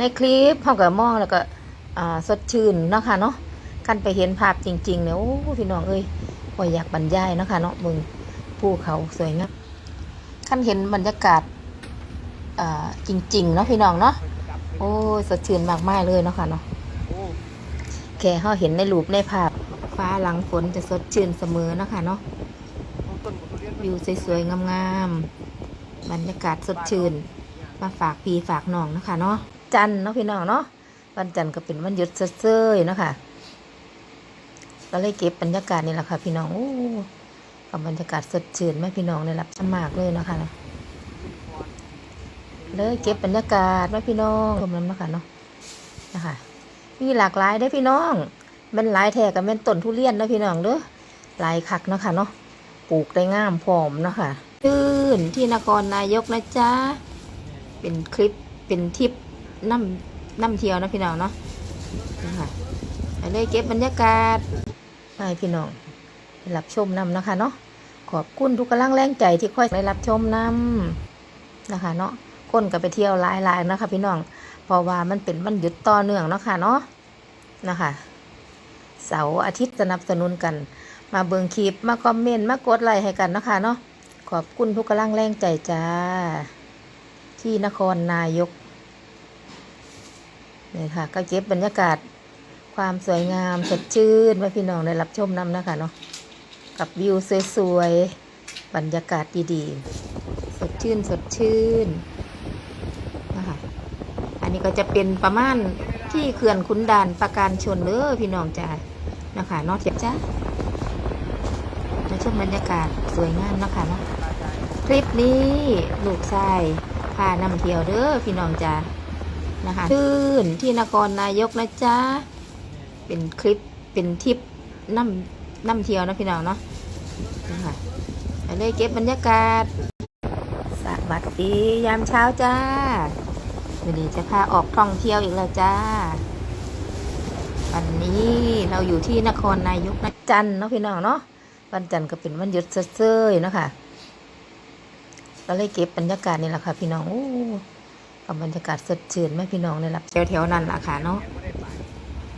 ในคลิปเขาก็มองแล้วก็สดชื่นเนาะค่ะเนาะกันไปเห็นภาพจริงๆเนี่ยโอ้พี่น้องเอ้ยพอยอยากบรรยายเนาะค่ะเนาะมึงภูเขาสวยงามคันเห็นบรรยากาศอ่าจริงๆเนาะพี่น้องเนาะโอ้สดชื่นมากมายเลยเนาะค่ะเนาะแค่เขาเห็นในรูปในภาพ ฟ้าหลังฝนจะสดชื่นเสมอเนาะค่ะเนาะวิวสวยๆงามๆบรรยากาศสดชื่น มาฝากพี่ฝากน้องนะคะเนาะ จันทร์เนาะพี่น้องเนาะวันจันทร์ก็เป็นวันหยุดเซ้ยๆเนาะค่ะก็เลยเก็บบรรยากาศนี่แหละค่ะ พี่น้องโอ้กับบรรยากาศสดชื่นแม่พี่น้องได้รับชมากเลยเนาะคะเนาะเลยเก็บบรรยากาศแม่พี่น้องชมน้ำเนาะคะเนาะนะคะมีหลากหลายได้พี่น้องเป็นหลายแท่กับเป็นต้นทุเรียนเนาะพี่น้องเด้อหลายคักเนาะค่ะเนาะปลูกได้งามพร้อมเนาะค่ะชื่นที่นครนายกนะจ๊ะเป็นคลิปเป็นทิป น้ำน้ำเที่ยวนะพี่น้องเนาะนี่ค่ะไปเลยเก็บบรรยากาศให้พี่น้องรับชมนำนะคะเนาะขอบคุณทุกกำลังแรงใจที่ค่อยได้รับชมนำนะคะ เนาะคนก็ไปเที่ยวหลายๆนะคะ พี่น้องเพราะว่ามันเป็นวันหยุดต่อเนื่องเนาะค่ะเนาะนะคะเสาร์อาทิตย์สนับสนุนกัน มาเบิงคลิปมาคอมเมนต์มากดไลค์ให้กันนะคะเนาะขอบคุณทุกกำลังแรงใจจ้า ที่นครนายก นี่ค่ะ ก็เก็บบรรยากาศความสวยงามสดชื่นไว้พี่น้องได้รับชมนำนะคะเนาะกับวิวสวยๆบรรยากาศดีๆ สดชื่นสดชื่นนะคะอันนี้ก็จะเป็นประมาณที่เขื่อนขุนด่านประการชนเด้อพี่น้องจ้านะคะเนอกจากจ้ามาชมบรรยากาศสวยงามนะคะเนาะคลิปนี้ลูกชายพานำเที่ยวเด้อพี่น้องจ้า นะคะชื่นที่นครนายกนะจ๊ะ เป็นคลิปเป็นทิปน้ำน้ำเที่ยวนะพี่น้องเนาะนะคะไปเลยเก็บบรรยากาศ สวัสดียามเช้าจ้าวันนี้จะพาออกท่องเที่ยวอีกแล้วจ้า วันนี้เราอยู่ที่นครนายกนะจันเนาะพี่น้องเนาะวันจันทร์ก็เป็นวันหยุดเซ้ยๆเนาะค่ะก็เลยเก็บบรรยากาศนี่แหละค่ะ พี่น้องโอ้ กับบรรยากาศสดชื่นไหมพี่น้องนี่แหละแถวๆนั้นล่ะค่ะเนาะ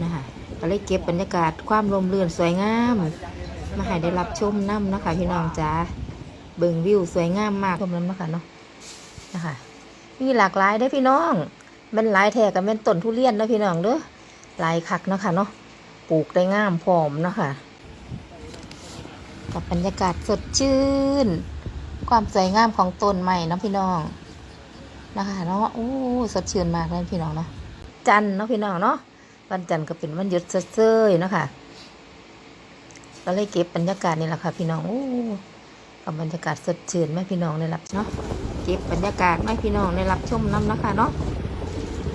นะคะก็เลยเก็บบรรยากาศความลมเรื่อนสวยงาม มาให้ได้รับชมน้ำนะคะ พี่น้องจ้าเบิ่งวิวสวยงามมากชมน้ำนะคะเนาะนะคะมีหลากหลายได้พี่น้องเป็นหลายแท่กับเป็นต้นทุเรียนนะพี่น้องเด้อหลายคักนะคะเนาะปลูกได้งามพร้อมเนาะคะกับบรรยากาศสดชื่น ความสวยงามของต้นใหม่นะพี่น้อง นะคะเนาะโอ้สดชื่นมากเลยพี่น้องเนาะจันเนาะพี่น้องเนาะวันจันทร์ก็เป็นวันหยุดเซ้ยเนาะค่ะก็เลยเก็บบรรยากาศนี่แหละค่ะ พี่น้องโอ้กับบรรยากาศสดชื่นไหมพี่น้องได้รับเนาะเก็บบรรยากาศไหมพี่น้องได้รับชมน้ำนะคะเนาะ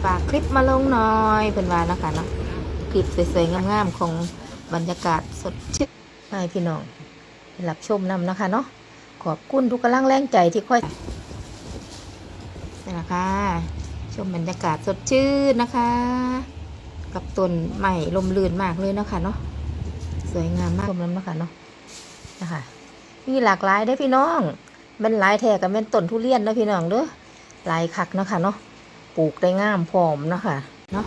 ฝากคลิปมาลงหน่อยเพิ่นว่านะคะเนาะคลิปสวยๆงามๆของบรรยากาศสดชื่นให้พี่น้องได้รับชมน้ำนะคะเนาะขอบคุณทุกกำลังแรงใจที่ค่อย นี่แหละค่ะ ชมบรรยากาศสดชื่นนะคะ กับต้นใหม่ลมลื่นมากเลยนะคะเนาะสวยงามมากชมน้ำเนะคะเนาะนะคะมีหลากหลายได้พี่น้องเป็นหลายแท่กับเป็นต้นทุเรียนนะพี่น้องเด้อหลายคักนะคะเนาะปลูกได้งามพร้อมนะคะเนาะ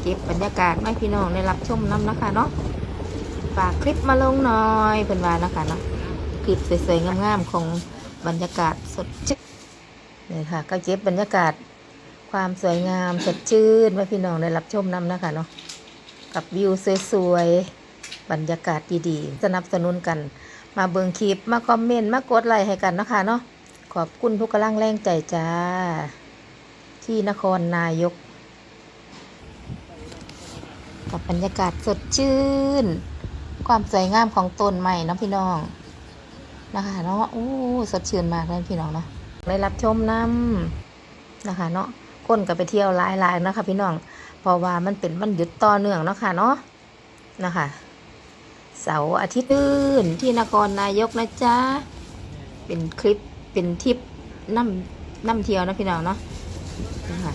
เก็บบรรยากาศไม่พี่น้องได้รับชมน้ำนะคะเนาะฝากคลิปมาลงหน่อยเพิ่นว่านะคะเนาะคลิปสวยๆงามๆของบรรยากาศสดชื่น นี่ค่ะ ก็เก็บบรรยากาศความสวยงามสดชื่นไว้พี่น้องได้รับชมน้ำนะคะเนาะกับวิวสวยๆบรรยากาศดีๆ สนับสนุนกัน มาเบิ่งคลิปมาคอมเมนต์มากดไลค์ให้กันนะคะเนาะขอบคุณทุกกำลังแรงใจจ้า ที่นครนายก กับบรรยากาศสดชื่น ความสวยงามของต้นใหม่นะพี่น้องนะคะเนาะโอ้สดชื่นมากเลยพี่น้องเนาะ ได้รับชมน้ำนะคะ เนาะคนก็ไปเที่ยวหลายๆนะคะ พี่น้องเพราะว่ามันเป็นวันหยุดต่อเนื่องเนาะค่ะเนาะนะคะเสาร์อาทิตย์ตื่นที่นครนายกนะจ๊ะเป็นคลิปเป็นทิปน้ำน้ำเที่ยวนะพี่น้องเนาะนะคะ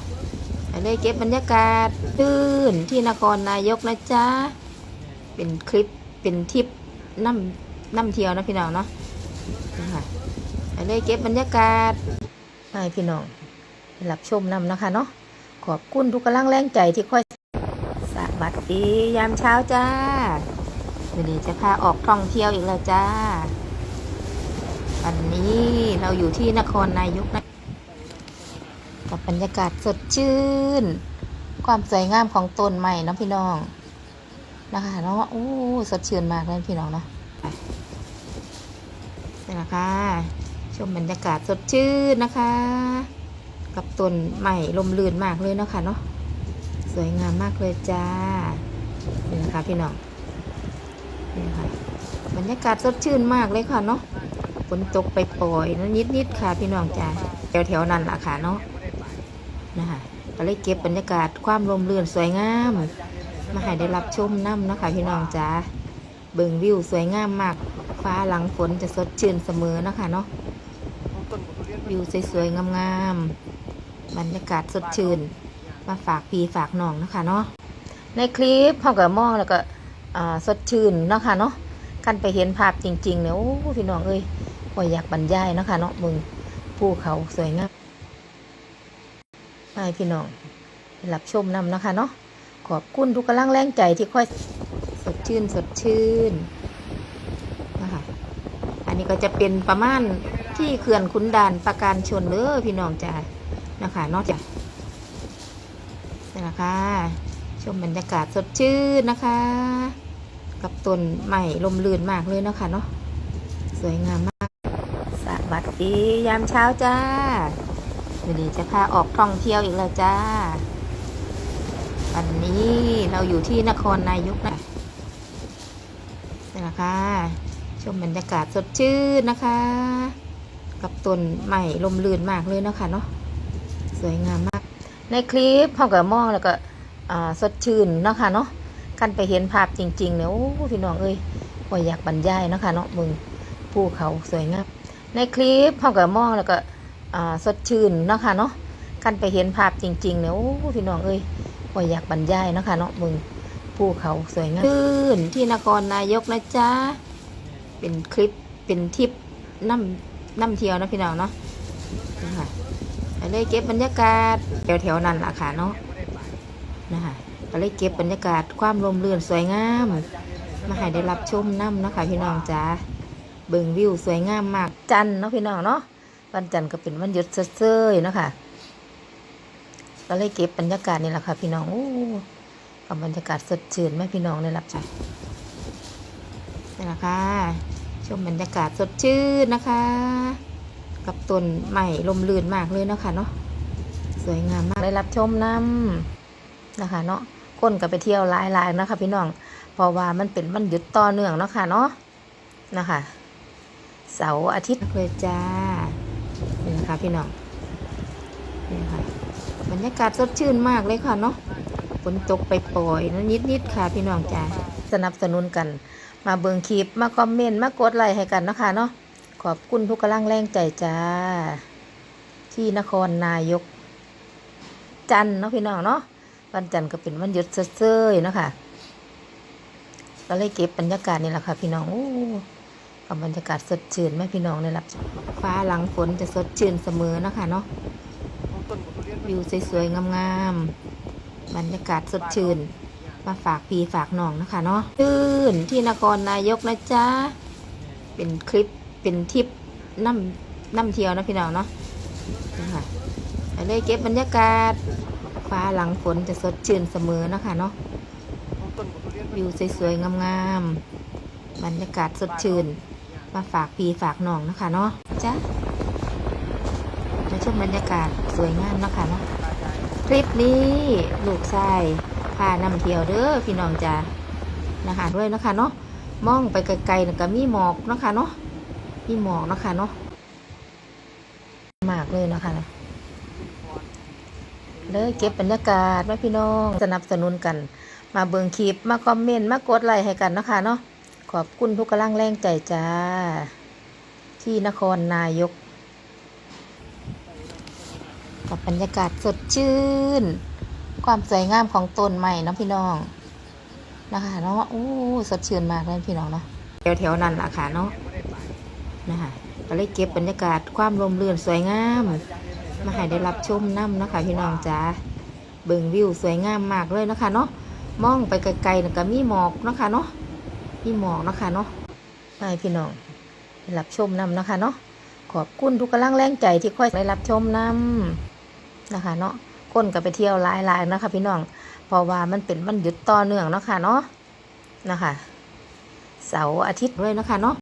ไปเลยเก็บบรรยากาศตื่นที่นครนายกนะจ๊ะเป็นคลิปเป็นทิปน้ำน้ำเที่ยวนะพี่น้องเนาะนะคะ เลยเก็บบรรยากาศให้พี่น้องได้รับชมนำนะคะเนาะขอบคุณทุกกำลังแรงใจที่ค่อยสวัสดียามเช้าจ้าวันนี้จะพาออกท่องเที่ยวอีกแล้วจ้า วันนี้เราอยู่ที่นครนายกนะกับบรรยากาศสดชื่น ความสวยงามของต้นไม้นะพี่น้องนะคะเนาะโอ้สดชื่นมากเลยพี่น้องเนาะนี่นะคะ มบรรยากาศสดชื่นนะคะ กับต้นไม้ลมลื่นมากเลยเนาะค่ะเนาะสวยงามมากเลยจ้านี่นะคะพี่น้องนี่นะคะบรรยากาศสดชื่นมากเลยค่ะเนาะฝนตกไปปล่อยๆนิดนิดค่ะพี่น้องจ้าแถวแถวนั้นล่ะค่ะเนาะนะคะก็เลยเก็บบรรยากาศความลมลื่นสวยงาม มาให้ได้รับชมน้ำนะคะพี่น้องจ้าเบิ่งวิวสวยงามมากฟ้าหลังฝนจะสดชื่นเสมอนะคะเนาะ วิวสวยๆงามๆบรรยากาศสดชื่น มาฝากพี่ฝากน้องนะคะเนาะในคลิปเขาก็มองแล้วก็สดชื่นนะคะเนาะกันไปเห็นภาพจริงๆเนี่ยโอ้พี่น้องเอ้ยพออยากบรรยายนะคะเนาะมึงภูเขาสวยงามให้พี่น้องได้รับชมนำนะคะเนาะขอบคุณทุกกำลังแรงใจที่ค่อยสดชื่นสดชื่นนะคะอันนี้ก็จะเป็นประมาณ ที่เขื่อนขุนด่านประการชนเด้อพี่น้องจ้านะคะนอกจากนี่นะคะ ชมบรรยากาศสดชื่นนะคะ กับต้นใหม่ลมลื่นมากเลยนะคะเนาะสวยงามมาก สวัสดียามเช้าจ้าวันนี้จะพาออกท่องเที่ยวอีกแล้วจ้า วันนี้เราอยู่ที่นครนายกนะนี่นะคะ ชมบรรยากาศสดชื่นนะคะ กับต้นใหม่ลมลื่นมากเลยเนาะคะเนาะสวยงามมาก ในคลิปเขาก็มองแล้วก็สดชื่นเนาะคะเนาะกันไปเห็นภาพจริงๆเนี่ยโอ้พี่น้องเอ้ยพออยากบรรยายเนาะคะเนาะมึงภูเขาสวยงามในคลิปเขาก็มองแล้วก็สดชื่นเนาะคะเนาะกันไปเห็นภาพจริงๆเนี่ยโอ้พี่น้องเอ้ยพออยากบรรยายเนาะคะเนาะมึงภูเขาสวยงามขึ้นที่นครนายกนะจ๊ะเป็นคลิปเป็นทริปน้ำ น้ำเที่ยวนะพี่น้องเนาะนะคะก็เลยเก็บบรรยากาศแถวแถวๆนั้นล่ะค่ะเนาะนะคะก็เลยเก็บบรรยากาศความลมเรื่นสวยงาม มาให้ได้รับชมน้ำนะคะพี่น้องจ้าเบิ่งวิวสวยงามมากจันทร์เนาะพี่น้องเนาะวันจันทร์ก็เป็นวันหยุดเซ่ยๆเนะคะก็เลยเก็บบรรยากาศนี่แหละค่ะ พี่น้องโอ้กับบรรยากาศสดชื่นไหมพี่น้องได้รับใจนี่แหละค่ะ มบรรยากาศสดชื่นนะคะ กับต้นใหม่ลมลื่นมากเลยเนาะค่ะเนาะสวยงามมากได้รับชมน้ำนะคะ เนาะคนก็ไปเที่ยวหลายๆนะคะ พี่น้องเพราะว่ามันเป็นวันหยุดต่อเนื่องเนาะค่ะเนาะนะคะ เสาร์อาทิตย์เลยจ้านี่นะคะพี่น้องนี่นะคะบรรยากาศสดชื่นมากเลยค่ะเนาะฝนตกไปปล่อยนิดนิดๆค่ะพี่น้องจ้าสนับสนุนกัน มาเบิ่งคลิปมาคอมเมนต์มากดไลค์ให้กันเนาะคะเนาะขอบคุณทุกกำลังแรงใจจ้า ที่นครนายก จันเนาะพี่น้องเนาะวันจันทร์ก็เป็นวันหยุดเซ่ยๆเนาะค่ะก็เลยเก็บบรรยากาศนี่แหละค่ะ พี่น้องโอ้กับบรรยากาศสดชื่นไหมพี่น้องได้รับฟ้าหลังฝนจะสดชื่นเสมอเนาะคะเนาะวิวสวยๆงามๆบรรยากาศสดชื่น มาฝากพี่ฝากน้องนะคะเนาะชื่นที่นครนายกนะจ๊ะ เป็นคลิปเป็นทริปน้ำน้ำเที่ยวนะพี่น้องเนาะนี่ค่ะไปเลยเก็บบรรยากาศ ฟ้าหลังฝนจะสดชื่นเสมอนะคะเนาะ วิวสวยๆงามๆ บรรยากาศสดชื่น มาฝากพี่ฝากน้องนะคะเนาะจ้ะมาชมบรรยากาศสวยงามนะคะเนาะ คลิปนี้ลูกชาย พาน้ำเที่ยวเด้อพี่น้องจ้านะคะด้วยนะคะเนาะมองไปไกลๆนะก็มีหมอกนะคะเนาะมีหมอกนะคะเนาะมากเลยนะคะเลยเก็บบรรยากาศไว้พี่น้องสนับสนุนกัน มาเบิ่งคลิปมาคอมเมนต์มากดไลค์ให้กันนะคะเนาะขอบคุณทุกกำลังแรงใจจ้า ที่นครนายกกับบรรยากาศสดชื่น ความสวยงามของต้นใหม่เนาะพี่น้องนะคะเนาะโอ้สดชื่นมากเลยพี่น้องเนาะแถวแถวๆนั้นล่ะค่ะเนาะนะคะก็เลยเก็บบรรยากาศความลมเรื่นสวยงาม มาให้ได้รับชมน้ำนะคะพี่น้องจ้าเบิ่งวิวสวยงามมากเลยนะคะเนาะมองไปไกลๆนะก็มีหมอกนะคะเนาะมีหมอกนะคะเนาะให้พี่น้องได้รับชมน้ำนะคะเนาะขอบคุณทุกกำลังแรงใจที่ค่อยได้รับชมน้ำนะคะเนาะ คนก็ไปเที่ยวหลายๆนะคะพี่น้องเพราะว่ามันเป็นวันหยุดต่อเนื่องเนาะค่ะเนาะนะคะเสาร์อาทิตย์ด้วยนะคะเนาะ